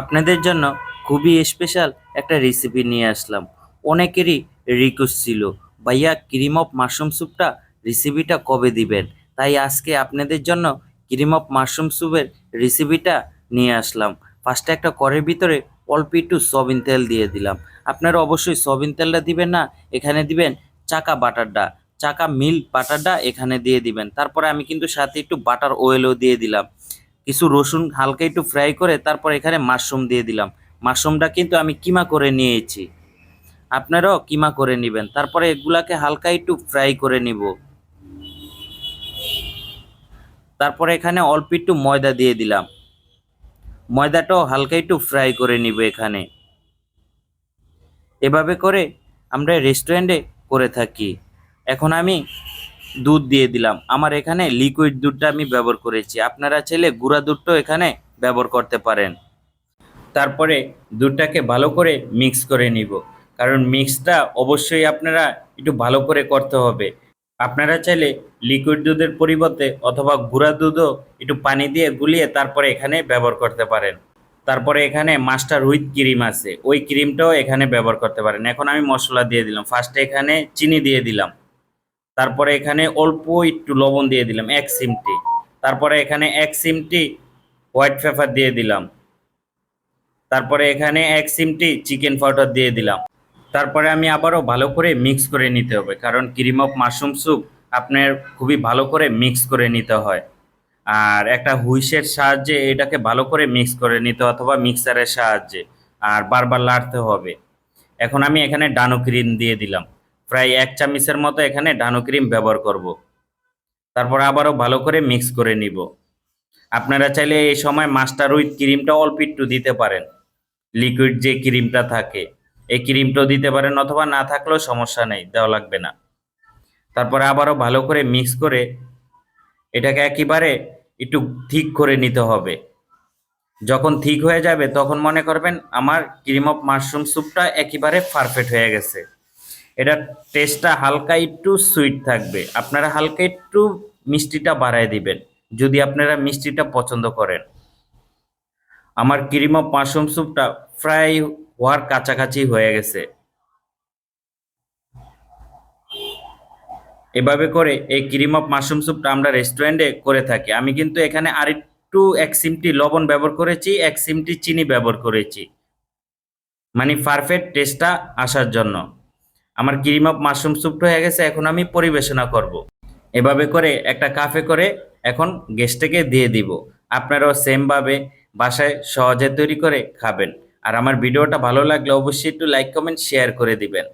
আপনাদের জন্য খুবই স্পেশাল একটা রেসিপি নিয়ে আসলাম। অনেকেরই রিকোয়েস্ট ছিল, ভাইয়া ক্রিম অফ মাশরুম স্যুপটা রেসিপিটা কবে দিবেন? তাই আজকে আপনাদের জন্য ক্রিম অফ মাশরুম স্যুপের রেসিপিটা নিয়ে আসলাম। ফার্স্টে একটা কড়ের ভিতরে অল্প একটু সয়াবিন তেল দিয়ে দিলাম। আপনারা অবশ্যই সয়াবিন তেলটা দিবেন না, এখানে দিবেন চাকা বাটারটা চাকা মিল্ক বাটারটা এখানে দিয়ে দিবেন। তারপরে আমি কিন্তু সাথে একটু বাটার অয়েলও দিয়ে দিলাম। কিছু রসুন হালকা একটু ফ্রাই করে তারপর এখানে মাশরুম দিয়ে দিলাম। মাশরুমটা কিন্তু আমি কিমা করে নিয়েছি। আপনারাও কিমা করে নেবেন। তারপরে এগুলাকে হালকা একটু ফ্রাই করে নিব। তারপরে এখানে অল্প একটু ময়দা দিয়ে দিলাম। ময়দাটাও হালকা একটু ফ্রাই করে নিব এখানে। এভাবে করে আমরা রেস্টুরেন্টে করে থাকি। এখন আমি দুধ দিয়ে দিলাম। আমার এখানে লিকুইড দুধটা আমি ব্যবহার করেছি। আপনারা চাইলে গুঁড়া দুধটাও এখানে ব্যবহার করতে পারেন। তারপরে দুধটাকে ভালো করে মিক্স করে নিব। কারণ মিক্সটা অবশ্যই আপনারা একটু ভালো করে করতে হবে। আপনারা চাইলে লিকুইড দুধের পরিবর্তে অথবা গুঁড়া দুধও একটু পানি দিয়ে গুলিয়ে তারপরে এখানে ব্যবহার করতে পারেন। তারপরে এখানে মাস্টার উইথ ক্রিম আছে। ওই ক্রিমটাও এখানে ব্যবহার করতে পারেন। এখন আমি মশলা দিয়ে দিলাম। ফার্স্টে এখানে চিনি দিয়ে দিলাম। তারপরে এখানে অল্প একটু লবণ দিয়ে দিলাম, এক সিমটি তারপরে এখানে এক সিমটি হোয়াইট পেপার দিয়ে দিলাম। তারপরে এখানে এক সিমটি চিকেন পাউডার দিয়ে দিলাম। তারপরে আমি আবারও ভালো করে মিক্স করে নিতে হবে, কারণ ক্রিম অফ মাশরুম স্যুপ আপনার খুবই ভালো করে মিক্স করে নিতে হয়। আর একটা হুইসের সাহায্যে এটাকে ভালো করে মিক্স করে নিতে অথবা মিক্সারের সাহায্যে, আর বারবার লাড়তে হবে। এখন আমি এখানে ডানো ক্রিম দিয়ে দিলাম। প্রায় এক চামচের মতো এখানে ডানো ক্রিম ব্যবহার করব। তারপর আবারও ভালো করে মিক্স করে নিব। আপনারা চাইলে এই সময় মাস্টার উইথ ক্রিমটা অল্প একটু দিতে পারেন। লিকুইড যে ক্রিমটা থাকে, এই ক্রিমটাও দিতে পারেন অথবা না থাকলেও সমস্যা নেই, দেওয়া লাগবে না। তারপরে আবারও ভালো করে মিক্স করে এটাকে একেবারে একটু ঠিক করে নিতে হবে। যখন ঠিক হয়ে যাবে তখন মনে করবেন আমার ক্রিম অফ মাশরুম স্যুপটা একেবারে পারফেক্ট হয়ে গেছে। এটার টেস্টটা হালকা একটু সুইট থাকবে। আপনারা হালকা একটু মিষ্টিটা বাড়ায় দিবেন, যদি আপনারা মিষ্টিটা পছন্দ করেন। আমার ক্রিম মাশরুম স্যুপটা প্রায় হওয়ার কাছাকাছি হয়ে গেছে। এভাবে করে এই ক্রিম অফ মাশরুম স্যুপটা আমরা রেস্টুরেন্টে করে থাকি। আমি কিন্তু এখানে আরেকটু এক সিমটি লবণ ব্যবহার করেছি, এক সিমটি চিনি ব্যবহার করেছি। মানে পারফেক্ট টেস্টটা আসার জন্য। আমার ক্রিম অফ মাশরুম স্যুপটা হয়ে গেছে, এখন আমি পরিবেশনা করব। এভাবে করে একটা কাফে করে এখন গেস্টটাকে দিয়ে দিব। আপনারাও সেমভাবে বাসায় সহজে তৈরি করে খাবেন। আর আমার ভিডিওটা ভালো লাগলে অবশ্যই একটু লাইক, কমেন্ট, শেয়ার করে দিবেন।